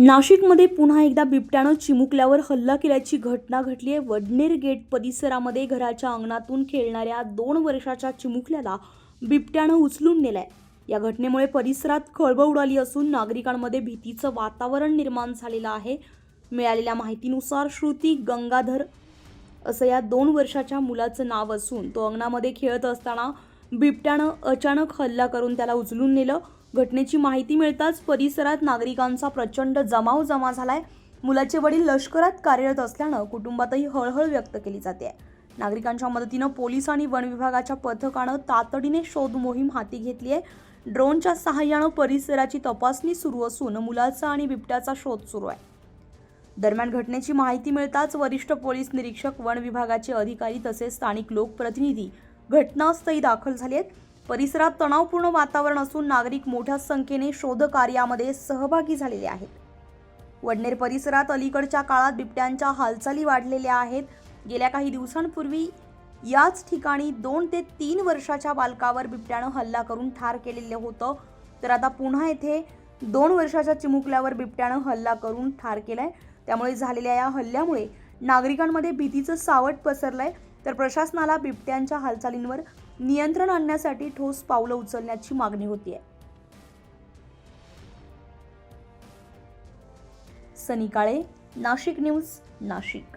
नाशिकमध्ये पुन्हा एकदा बिबट्यानं चिमुकल्यावर हल्ला केल्याची घटना घडली आहे वडनेर गेट परिसरामध्ये घराच्या अंगणातून खेळणाऱ्या दोन वर्षाच्या चिमुकल्याला बिबट्यानं उचलून नेलाय. या घटनेमुळे परिसरात खळबळ उडाली असून नागरिकांमध्ये भीतीचं वातावरण निर्माण झालेलं आहे. मिळालेल्या माहितीनुसार श्रुती गंगाधर असं या दोन वर्षाच्या मुलाचं नाव असून तो अंगणामध्ये खेळत असताना बिबट्यानं अचानक हल्ला करून त्याला उचलून नेलं. घटनेची माहिती मिळताच परिसरात नागरिकांचा प्रचंड जमाव जमा झालाय. मुलाचे वडील लष्करात कार्यरत असल्यानं कुटुंबातही हळहळ व्यक्त केली जाते. नागरिकांच्या मदतीनं पोलीस आणि वन विभागाच्या पथकानं तातडीने शोध मोहीम हाती घेतली आहे ड्रोनच्या सहाय्यानं परिसराची तपासणी सुरू असून मुलाचा आणि बिबट्याचा शोध सुरू आहे. दरम्यान घटनेची माहिती मिळताच वरिष्ठ पोलीस निरीक्षक वन विभागाचे अधिकारी तसेच स्थानिक लोकप्रतिनिधी घटनास्थळी दाखल झाले आहेत. परिसरात तणावपूर्ण वातावरण असून नागरिक मोठ्या संख्येने शोधकार्यामध्ये सहभागी झालेले आहेत. वडनेर परिसरात अलीकडच्या काळात बिबट्यांच्या हालचाली वाढलेल्या आहेत. गेल्या काही दिवसांपूर्वी याच ठिकाणी दोन ते तीन वर्षाच्या बालकावर बिबट्यानं हल्ला करून ठार केलेलं होतं. तर आता पुन्हा येथे दोन वर्षाच्या चिमुकल्यावर बिबट्यानं हल्ला करून ठार केलाय. त्यामुळे झालेल्या या हल्ल्यामुळे नागरिकांमध्ये भीतीचं सावट पसरलंय. तर प्रशासनाला बिबट्यांच्या हालचालींवर नियंत्रण आणण्यासाठी ठोस पावलं उचलण्याची मागणी होतीये. सनी काळे नाशिक न्यूज नाशिक.